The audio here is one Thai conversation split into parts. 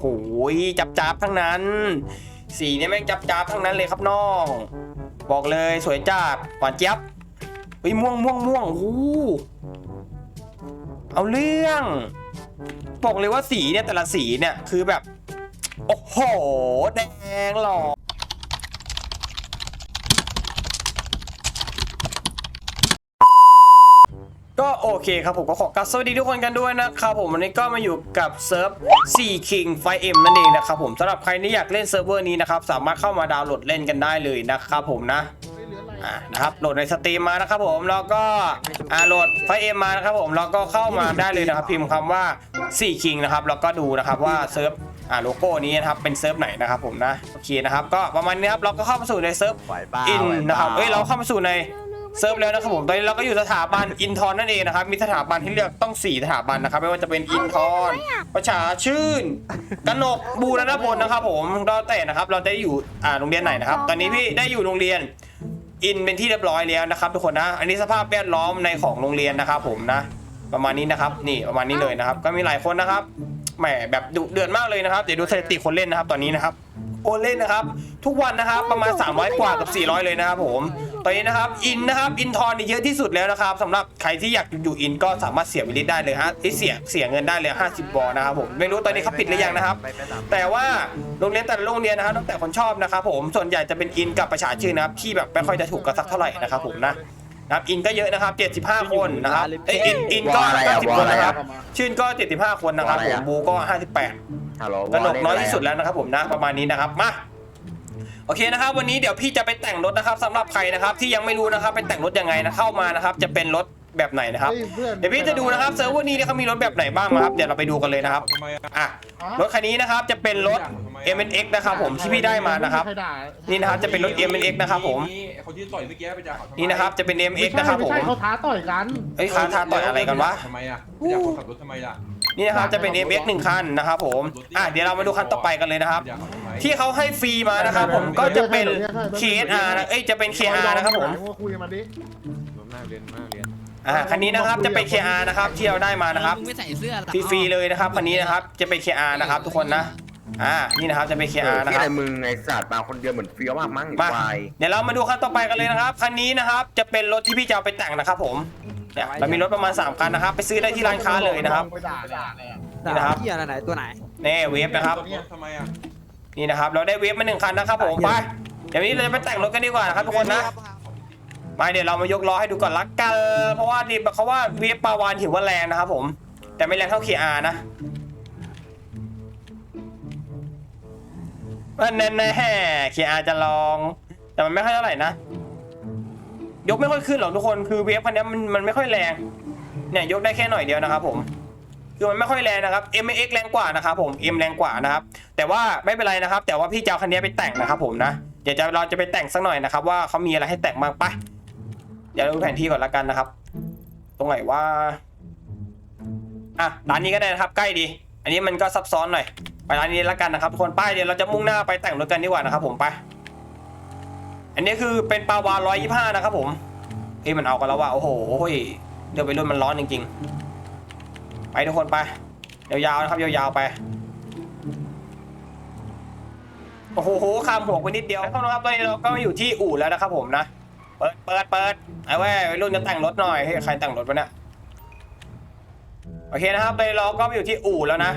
โอ้ยจับจับทั้งนั้น สีเนี่ยแม่งจับจับทั้งนั้นเลยครับน้อง บอกเลยสวยจับหวานเจี๊ยบเฮ้ยม่วงม่วงม่วงโอ้เอาเรื่อง บอกเลยว่าสีเนี่ยแต่ละสีเนี่ยคือแบบ โอ้โห แดงหล่อ ก็ โอเคครับผมก็ขอกราบสวัสดีทุกคนกันด้วยนะครับผมวันนี้ก็มาอยู่กับเซิร์ฟ4 King 5M นั่นเองนะครับผมสำหรับใครที่อยากเล่นเซิร์ฟเวอร์นี้นะครับสามารถเข้ามาดาวน์โหลดเล่นกันได้เลยนะครับผมนะอ่านะครับโหลดในสตรีมมานะครับผมแล้วก็อ่าโหลด 5M มานะครับผมแล้วก็เข้ามาได้เลยนะครับพิมพ์คำว่า4 King นะครับแล้วก็ดูนะครับว่าเซิร์ฟอ่าโลโก้นี้นะครับเป็นเซิร์ฟไหนนะครับผมนะโอเคนะครับก็ประมาณนี้ครับเราก็เข้ามาสู่ในเซิร์ฟไหวเปล่าอินไหวเปล่านะครับเอ้ยเราเข้ามาสู่ใน เซิร์ฟแล้วนะครับผมตอนนี้เราก็อยู่สถาบันอินทอนนั่นเองนะครับ มีสถาบันที่เลือกต้อง4สถาบันนะครับ ไม่ว่าจะเป็นอินทอนประชาชื่นกนกบูรณพลนะครับ ผมเราแต่นะครับเราจะได้อยู่อ่าโรงเรียนไหนนะครับ ตอนนี้พี่ได้อยู่โรงเรียนอินเป็นที่เรียบร้อยแล้วนะครับ ทุกคนนะ อันนี้สภาพแวดล้อมในของโรงเรียนนะครับ ผมนะ ประมาณนี้นะครับ นี่ประมาณนี้เลยนะครับ ก็มีหลายคนนะครับแหมแบบดุเดือดมากเลยนะครับเดี๋ยวดูสถิติคนเล่นนะครับ ตอนนี้นะครับ โอนเล่นนะครับ ทุกวันนะครับประมาณ 300 กว่ากับ 400 เลยนะครับผม ตอนนี้นะครับอินนะครับอินทอนนี่เยอะที่สุดแล้วนะครับสำหรับใครที่อยากอยู่อินก็สามารถเสียวิลิตได้เลยฮะที่เสียเสียเงินได้เลย 50 บอลนะครับผมไม่รู้ตอนนี้เขาปิดหรือยังนะครับไปไปตามแต่ว่าโรงเรียนแต่ละโรงเรียนนะครับตั้งแต่คนชอบนะครับผมส่วนใหญ่จะเป็นอินกับประชาชื่นนะครับที่แบบไม่ค่อยจะถูกกันสักเท่าไหร่นะครับผมนะ นะครับอินก็เยอะนะครับ 75 คนนะครับเอ้ยอินอินก็90คนนะครับ ชื่นก็ 75 คนนะครับผมบูก็ 58ฮัลโหลกระหนกน้อยที่สุดแล้วนะครับผมนะประมาณนี้นะครับมาโอเคนะครับวันนี้เดี๋ยวพี่จะไปแต่งรถนะครับสำหรับใครนะครับที่ยังไม่รู้นะครับไปแต่งรถยังไงนะเข้ามานะครับจะเป็นรถ แบบไหนนะครับ เดี๋ยวพี่จะดูนะครับเซิร์ฟเวอร์นี้เนี่ยเขามีรถแบบไหนบ้างนะครับ เดี๋ยวเราไปดูกันเลยนะครับทำไมอะอะ รถคันนี้นะครับจะเป็นรถ m n x นะครับผมที่พี่ได้มานะครับ นี่นะครับจะเป็นรถ m n x นะครับผมคนที่ต่อยเมื่อกี้ไปจ่ายเขาทำไมนี่นะครับจะเป็น m ไม่ x ใช่นะครับผไม่มใช่เขาท้าต่อยกันเอ้ยค้าทาต่อยอะไรกันวะทำไมอะไม่อยากคนขับรถทำไมล่ะนี่นะครับจะเป็น m x หนึ่งคันนะครับผม อะเดี๋ยวเรามาดูคันต่อไปกันเลยนะครับอยากเขาทำไมที่เขาให้ฟรีมานะครับผมก็จะเป็น KSR นะเอ้ยจะเป็น KR นะครับผม คุยกันมาดิมากเรียนมากเรียน อ่าคันนี้นะครับจะเป็น KR นะครับที่เราได้มานะครับมึงไม่ใส่เสื้อหรอฟรีๆเลยนะครับคันนี้นะครับจะเป็น KR นะครับ ทุกคนนะอ่านี่นะครับจะเป็น KR นะคที่รับไหนมึงไอ้สัตว์มาคนเดียวเหมือนเฟี้ยวมากมั้งไอ้มาควายเดี๋ยวเรามาดูคันต่อไปกันเลยนะครับคันนี้นะครับจะเป็นรถที่พี่จะเอาไปแต่งนะครับ ผมเนี่ยเรามีรถประมาณ3คันนะครับ ไปซื้อได้ที่ร้านค้าเลยนะครับ ไปด่าด่าเลยนี่นะครับ เหี้ยอะไรไหนตัวไหนนี่เวฟนะครับทำไมอะนี่นะครับ เราได้เวฟมาหนึ่งคันนะครับผมไปเดี๋ยวนี้เราจะไปแต่งรถกันดีกว่านะครับทุกคนนะ มาเดี๋ยวเรามายกล้อให้ดูก่อนละกันเพราะว่าดิเขาว่าเวฟปาวานถือว่าแรงนะครับผม แต่ไม่แรงเท่า KR นะว่าแน่แน่ๆ KR จะลอง แต่มันไม่ค่อยเท่าไหร่นะยกไม่ค่อยขึ้นหรอกทุกคนคือเวฟคันนี้มันมันไม่ค่อยแรงเนี่ยยกได้แค่หน่อยเดียวนะครับผมคือมันไม่ค่อยแรงนะครับ M X แรงกว่านะครับผม M แรงกว่านะครับ แต่ว่าไม่เป็นไรนะครับ แต่ว่าพี่เจะเอาคันนี้ไปแต่งนะครับผมนะเดี๋ยวจะเราจะไปแต่งสักหน่อยนะครับว่าเขามีอะไรให้แต่งบ้างไป เดี๋ยวดูแผนที่ก่อนละกันนะครับ ตรงไหนว่าอะร้านนี้ก็ได้นะครับ ใกล้ดี อันนี้มันก็ซับซ้อนหน่อยไปร้านนี้ละกันนะครับทุกคนป้ายเดี๋ยวเราจะมุ่งหน้าไปแต่งรถกันดีกว่านะครับ ผมไป อันนี้คือเป็นปลาวาร้อยยี่ห้านะครับ ผมเฮ้ยมันเอากันแล้วว่ะโอ้โหเดี๋ยวไปรุ่นมันร้อนจริงๆ ไปทุกคนไปยาวๆนะครับยาวๆไปโอ้โหข้ามหัวไปนิดเดียวนะครับตอนนี้เราก็มาอยู่ที่อู่แล้วนะครับผมนะ เปิดเปิดเปิดไอ้เว้วัยรุ่นจะแต่งรถหน่อยเฮ้ยใครแต่งรถวะเนี่ยโอเคนะครับตอนนี้เราก็มาอยู่ที่อู่แล้วนะ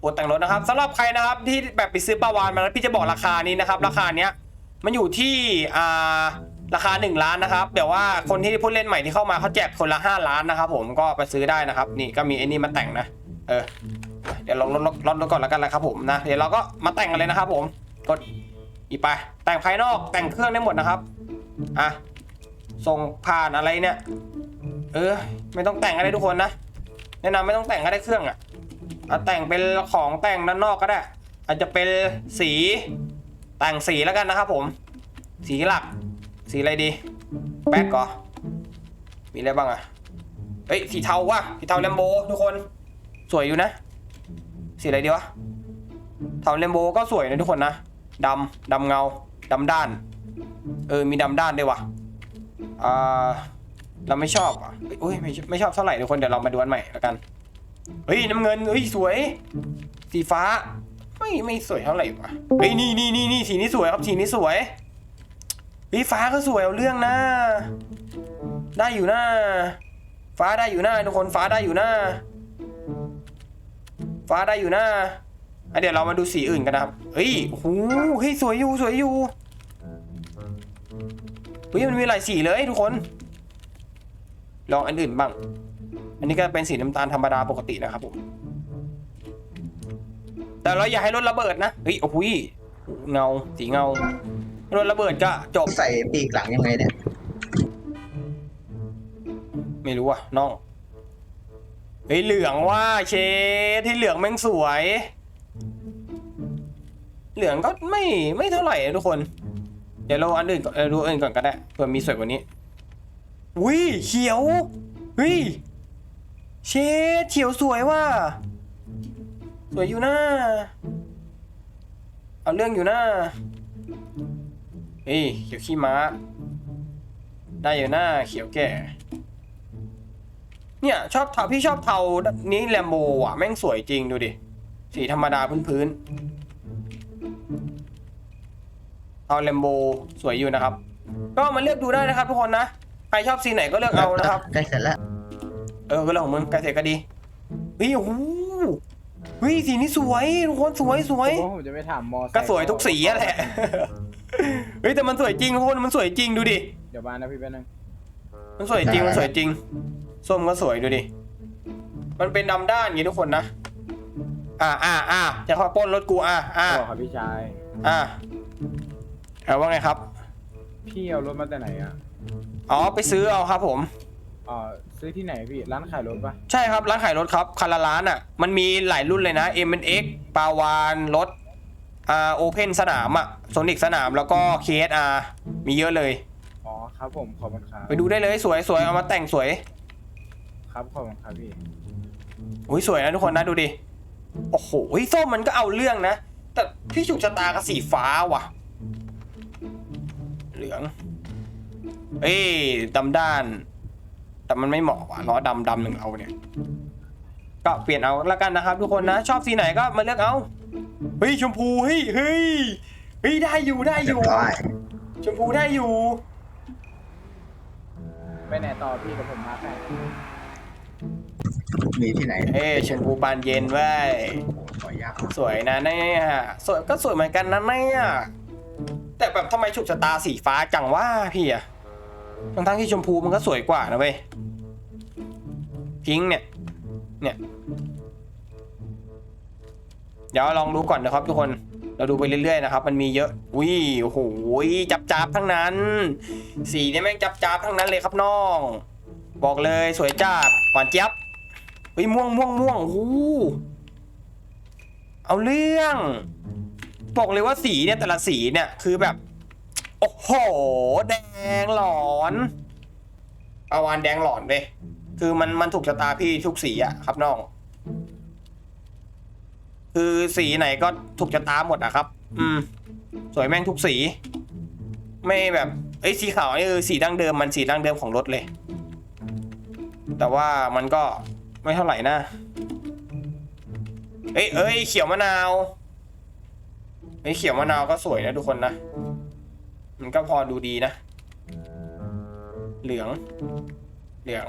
อู่แต่งรถนะครับสำหรับใครนะครับที่แบบไปซื้อปลาวานมาแล้วพี่จะบอกราคานี้นะครับ ราคาเนี้ยมันอยู่ที่อ่าราคา 1 ล้านนะครับเดี๋ยวว่าคนที่ผู้เล่นใหม่ที่เข้ามาเขาแจกคนละ 5 ล้านนะครับ ผมก็ไปซื้อได้นะครับ นี่ก็มีไอ้นี่มาแต่งนะ เออ เดี๋ยวลองลดลดลดลดก่อนแล้วกันนะครับ ผมนะเดี๋ยวเราก็มาแต่งกันเลยนะครับ ผมกดอีไปแต่งภายนอกแต่งเครื่องได้หมดนะครับอะ ส่งผ่านอะไรเนี่ย เออ ไม่ต้องแต่งอะไรทุกคนนะ แนะนำไม่ต้องแต่งก็ได้เครื่องอะเอาแต่งเป็นของแต่งด้านนอกก็ได้ อาจจะเป็นสีแต่งสีแล้วกันนะครับผม สีหลัก สีอะไรดี แบ็กก่อมีอะไรบ้างอะเฮ้ยสีเทาว่ะสีเทาแลมโบทุกคน สวยอยู่นะ สีอะไรดีวะเทาเลมโบก็สวยนะทุกคนนะดำดำเงาดำด้าน เออมีดำด้านด้วยวะ อ่าเราไม่ชอบอะเอ้ยไม่ไม่ชอบเท่าไหร่ทุกคนเดี๋ยวเรามาดูอันใหม่แล้วกัน เฮ้ยน้ำเงินเฮ้ยสวย สีฟ้า ไม่ไม่สวยเท่าไหร่วะเฮ้ยนี่นี่นี่นี่สีนี้สวยครับสีนี้สวยเฮ้ยฟ้าก็สวยเอาเรื่องนะ ได้อยู่นะฟ้าได้อยู่นะทุกคนฟ้าได้อยู่นะฟ้าได้อยู่นะอะเดี๋ยวเรามาดูสีอื่นกันนะครับเฮ้ยโอ้โหเฮ้ยสวยอยู่สวยอยู่ ฮ้ยมันมีหลายสีเลยทุกคน ลองอันอื่นบ้าง อันนี้ก็เป็นสีน้ำตาลธรรมดาปกตินะครับผม แต่เราอย่าให้รถระเบิดนะ เฮ้ยโอ้โหยเงาสีเงารถระเบิดก็จบ ใส่ปีกหลังยังไงเนี่ย ไม่รู้อะน้องเฮ้ยเหลืองว่าเชดที่เหลืองแม่งสวย เหลืองก็ไม่ไม่เท่าไหร่นะทุกคน เดี๋ยวเราอันอื่นก่อนเออดูอันอื่นก่อนก็ได้เผื่อมีสวยกว่านี้วิเขียวเฮ้ยเชดเขียวสวยว่ะสวยอยู่นะเอาเรื่องอยู่นะเฮ้ยเขียวขี้ม้า ได้อยู่หน้าเขียวแก่ เนี่ยชอบเทาพี่ชอบเทานี้แลมโบอะแม่งสวยจริงดูดิสีธรรมดาพื้นๆ เอาแลมโบสวยอยู่นะครับ ก็มาเลือกดูได้นะครับทุกคนนะ ใครชอบสีไหนก็เลือกเอานะครับ ใกล้เสร็จแล้ว เออก็เรื่องของมึงใกล้เสร็จก็ดีเฮ้ยโอ้โหเฮ้ยสีนี้สวยทุกคนสวยสวย ผมจะไม่ถามมอไซค์ก็สวยทุกสีอะแหละ เฮ้ยแต่มันสวยจริงทุกคนมันสวยจริงดูดิ เดี๋ยวมานะพี่แป๊บนึงมันสวยจริง มันสวยจริง ส้มก็สวยดูดิ มันเป็นดำด้านอย่างนี้ทุกคนนะ อ่าอ่าอ่าจะเข้าปล้นรถกูอ่าอ่าบอกครับพี่ชาย อ่า เอาว่าไงครับ พี่เอารถมาแต่ไหนอะอ๋อไปซื้อเอาครับผม เอ่อซื้อที่ไหนพี่ร้านขายรถปะใช่ครับร้านขายรถครับคันละล้านอะ มันมีหลายรุ่นเลยนะ m n x ปาวานรถอ่าโอเพนสนามอะโซนิกสนามแล้วก็ KSR มีเยอะเลย อ๋อครับผมขอบคุณครับไปดูได้เลยสวยสวยเอามาแต่งสวยครับขอบคุณครับพี่อุ้ยสวยนะทุกคนนะดูดิโอ้โหส้มมันก็เอาเรื่องนะ แต่พี่ฉุกชะตากับสีฟ้าว่ะ เหลือง เอ้ยดำด้าน แต่มันไม่เหมาะว่ะล้อดำดำหนึ่งเอาเนี่ย ก็เปลี่ยนเอาแล้วกันนะครับ ทุกคนนะ ชอบสีไหนก็มาเลือกเอา เฮ้ยชมพูเฮ้ยเฮ้ยเฮ้ยได้อยู่ได้อเรียยู่บร้อยชมพูได้อยู่ ไปไหนต่อพี่กับผมมาแค่มีที่ไหนเอ้ยชมพูบานเย็นเว้ยขอยากสวยนะเนี่ยสวยก็สวยเหมือนกันนะเนี่ย แต่แบบทำไมฉุกชะตาสีฟ้าจังว่าพี่อะทั้งทั้งที่ชมพูมันก็สวยกว่านะเว้ยพิงค์เนี่ย เนี่ย เดี๋ยวลองดูก่อนนะครับทุกคน เราดูไปเรื่อยๆนะครับ มันมีเยอะอุ้ยโอ้โหจับจับทั้งนั้น สีเนี่ยแม่งจับจับทั้งนั้นเลยครับน้อง บอกเลยสวยจัดหวานเจี๊ยบเฮ้ยม่วงม่วงม่วงโอ้เอาเรื่อง บอกเลยว่าสีเนี่ยแต่ละสีเนี่ยคือแบบ โอ้โห แดงหลอนอาวานแดงหลอนเลยคือมันมันถูกชะตาพี่ทุกสีอะครับน้อง คือสีไหนก็ถูกชะตาหมดอะครับ อืม สวยแม่งทุกสี ไม่แบบเอ้สีขาวนี่คือสีดั้งเดิมมันสีดั้งเดิมของรถเลย แต่ว่ามันก็ไม่เท่าไหร่นะ เอ้ยเอ้ยเขียวมะนาว เฮ้เขียวมะนาวก็สวยนะทุกคนนะ มันก็พอดูดีนะ เหลือง เหลือง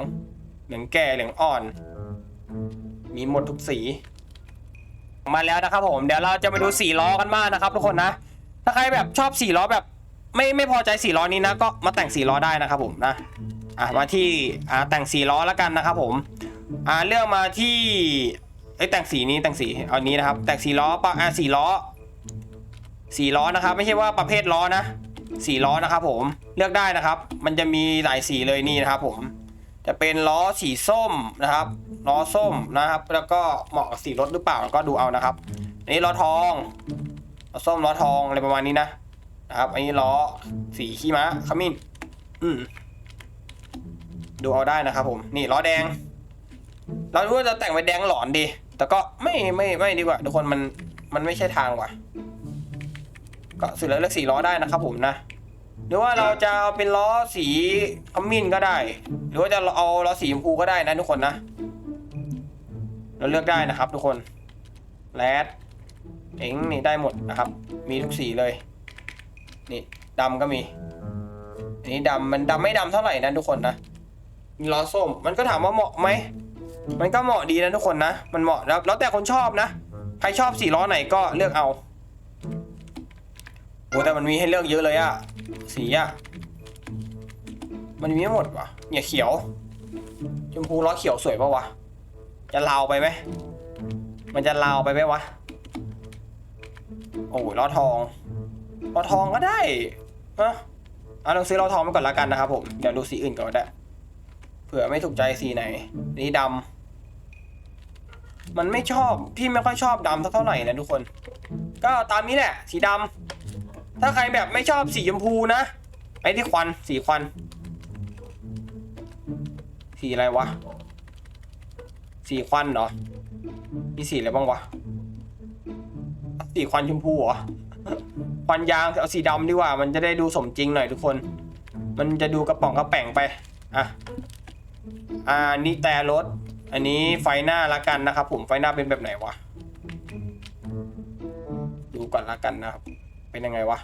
เหลืองแก่ เหลืองอ่อน มีหมดทุกสี มาแล้วนะครับผม เดี๋ยวเราจะมาดูสีล้อกันบ้างนะครับทุกคนนะ ถ้าใครแบบชอบสีล้อแบบ ไม่ไม่พอใจสีล้อนี้นะ ก็มาแต่งสีล้อได้นะครับผมนะ อะมาที่อ่าแต่งสีล้อแล้วกันนะครับผม อ่าเลือกมาที่เอ้แต่งสีนี้แต่งสีเอานี้นะครับ แต่งสีล้อปะอ่าสีล้อ สีล้อนะครับ ไม่ใช่ว่าประเภทล้อนะสีล้อนะครับผมเลือกได้นะครับ มันจะมีหลายสีเลยนี่นะครับ ผมจะเป็นล้อสีส้มนะครับล้อส้มนะครับ แล้วก็เหมาะกับสีรถหรือเปล่าก็ดูเอานะครับอันนี้ล้อทองล้อส้มล้อทองอะไรประมาณนี้นะนะครับ อันนี้ล้อสีขี้ม้าขมิ้นอืมดูเอาได้นะครับ ผมนี่ล้อแดงเราว่าจะแต่งไปแดงหลอนดี แต่ก็ไม่ไม่ไม่ดีกว่า ทุกคนมันมันไม่ใช่ทางว่ะ ก็สุดแล้วเลือกสีล้อได้นะครับผมนะ หรือว่าเราจะเอาเป็นล้อสีขมิ้นก็ได้ หรือว่าจะเอาล้อสีชมพูก็ได้นะทุกคนนะ เราเลือกได้นะครับ ทุกคนแรดเองนี่ได้หมดนะครับ มีทุกสีเลย นี่ดำก็มีอันนี้ดำมันดำไม่ดำเท่าไหร่นะทุกคนนะมีล้อส้มมันก็ถามว่าเหมาะไหมมันก็เหมาะดีนะทุกคนนะ มันเหมาะแล้วแล้วแต่คนชอบนะ ใครชอบสีล้อไหนก็เลือกเอาโอ้แต่มันมีให้เลือกเยอะเลยอะสีอะมันมีไม่หมดวะเนี่ยเขียว ชมพูล้อเขียวสวยปะวะ จะลาวไปไหม มันจะลาวไปไหมวะ โอ้ยล้อทอง ล้อทองก็ได้ฮะเอาลองซื้อล้อทองไปก่อนละกันนะครับผม เดี๋ยวดูสีอื่นก่อนได้ เผื่อไม่ถูกใจสีไหน นี่ดำ มันไม่ชอบ พี่ไม่ค่อยชอบดำสักเท่าไหร่นะทุกคน ก็ตามนี้แหละ สีดำ ถ้าใครแบบไม่ชอบสีชมพูนะ ไอ้ที่ควันสีควัน สีอะไรวะ สีควันเหรอ มีสีอะไรบ้างวะ สีควันชมพูเหรอ ควันยางเอาสีดำดีกว่า มันจะได้ดูสมจริงหน่อยทุกคน มันจะดูกระป๋องกระแป่งไป อะ อ่านี่แต่รถ อันนี้ไฟหน้าละกันนะครับผม ไฟหน้าเป็นแบบไหนวะ ดูก่อนละกันนะครับ เป็นยังไงวะ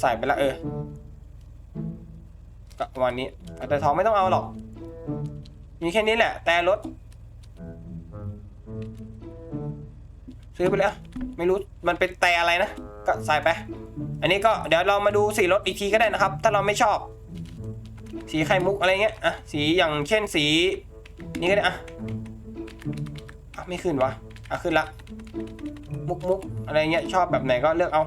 ใส่ไปละเออก็ประมาณนี้แต่ทองไม่ต้องเอาหรอก มีแค่นี้แหละ แต่รถ ซื้อไปแล้ว ไม่รู้มันเป็นแต่อะไรนะ ก็ใส่ไป อันนี้ก็เดี๋ยวเรามาดูสีรถอีกทีก็ได้นะครับ ถ้าเราไม่ชอบ สีไข่มุกอะไรเงี้ยอะสีอย่างเช่นสี นี่ก็ได้อะอะไม่ขึ้นวะอะขึ้นละ มุกมุกอะไรเงี้ยชอบแบบไหนก็เลือกเอา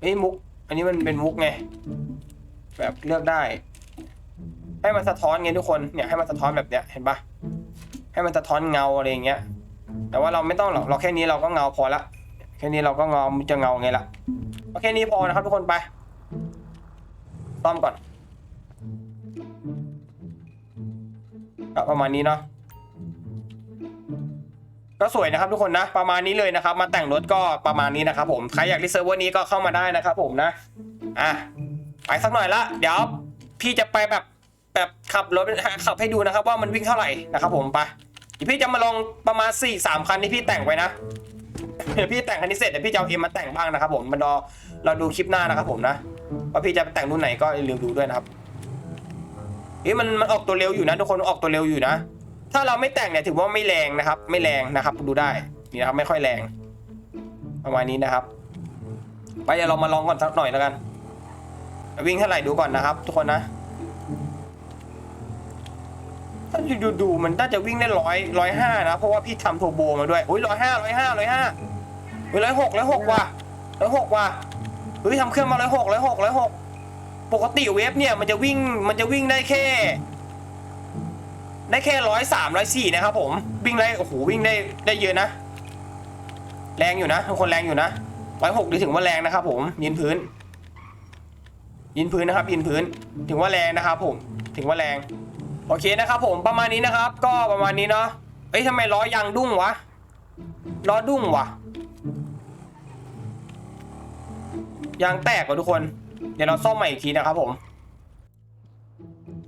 เอ้ยมุก อันนี้มันเป็นมุกไง แบบเลือกได้ ให้มันสะท้อนไงทุกคนเนี่ยให้มันสะท้อนแบบเนี้ยเห็นปะให้มันสะท้อนเงาอะไรอย่างเงี้ย แต่ว่าเราไม่ต้องหรอกเราแค่นี้เราก็เงาพอละแค่นี้เราก็เงามันจะเงาไงล่ะโอเคนี้พอนะครับทุกคนไปซ่อมก่อนประมาณนี้เนาะ ก็สวยนะครับทุกคนนะ ประมาณนี้เลยนะครับ มาแต่งรถก็ประมาณนี้นะครับผมใครอยากรีเซิร์ฟเวอร์นี้ก็เข้ามาได้นะครับผมนะอะไปสักหน่อยละเดี๋ยวพี่จะไปแบบแบบขับรถขับให้ดูนะครับ ว่ามันวิ่งเท่าไหร่นะครับ ผมไปพี่จะมาลองประมาณ4ี่สามคันที่พี่แต่งไว้นะเดี๋ยวพี่แต่งคันนี้เสร็จเดี๋ยวพี่จะเอาเอ็มมาแต่งบ้างนะครับ ผมมันรอเราดูคลิปหน้านะครับ ผมนะว่าพี่จะแต่งรุ่นไหนก็อย่าลืมดูด้วยนะครับเฮ้ยมันมันออกตัวเร็วอยู่นะทุกคนออกตัวเร็วอยู่นะ ถ้าเราไม่แต่งเนี่ยถือว่าไม่แรงนะครับ ไม่แรงนะครับ ดูได้นี่นะครับไม่ค่อยแรง ประมาณนี้นะครับ ไปเดี๋ยวเรามาลองก่อนสักหน่อยแล้วกัน วิ่งเท่าไหร่ดูก่อนนะครับ ทุกคนนะถ้าดูดูมันน่าจะวิ่งได้ร้อยร้อยห้านะเพราะว่าพี่ทำโทโบมาด้วยอุ้ยร้อยห้าร้อยห้าร้อยห้าร้อยหกร้อยหกว่ะร้อยหกว่ะเฮ้ยทำเครื่องมาร้อยหกร้อยหกร้อยหกปกติเวฟเนี่ยมันจะวิ่งมันจะวิ่งได้แค่ ได้แค่ร้อยสามร้อยสี่นะครับผมวิ่งได้โอ้โหวิ่งได้ได้เยอะนะ แรงอยู่นะทุกคนแรงอยู่นะร้อยหกถือว่าแรงนะครับ ผมยืนพื้นยืนพื้นนะครับยืนพื้นถึงว่าแรงนะครับผมถึงว่าแรงโอเคนะครับผมประมาณนี้นะครับ ก็ประมาณนี้เนาะเอ้ยทำไมล้อยางดุ้งวะล้อดุ้งวะยางแตกว่ะทุกคน เดี๋ยวเราซ่อมใหม่อีกทีนะครับผม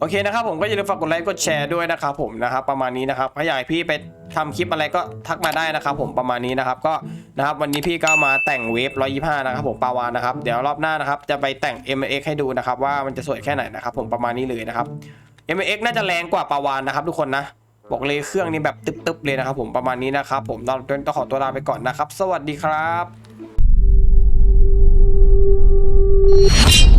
โอเคนะครับผมก็อย่าลืมฝากกดไลค์กดแชร์ด้วยนะครับผมนะครับประมาณนี้นะครับถ้าอยากพี่ไปทำคลิปอะไรก็ทักมาได้นะครับ ผมประมาณนี้นะครับก็นะครับวันนี้พี่ก็มาแต่งเวฟร้อยี่ห้านะครับผมปาวานนะครับเดี๋ยวรอบหน้านะครับจะไปแต่ง m x ให้ดูนะครับว่ามันจะสวยแค่ไหนนะครับผมประมาณนี้เลยนะครับ m x น่าจะแรงกว่าปาวานนะครับ ทุกคนนะบอกเลยเครื่องนี้แบบตึ๊บๆเลยนะครับ ผมประมาณนี้นะครับ ผมต้องขอตัวลาไปก่อนนะครับ สวัสดีครับ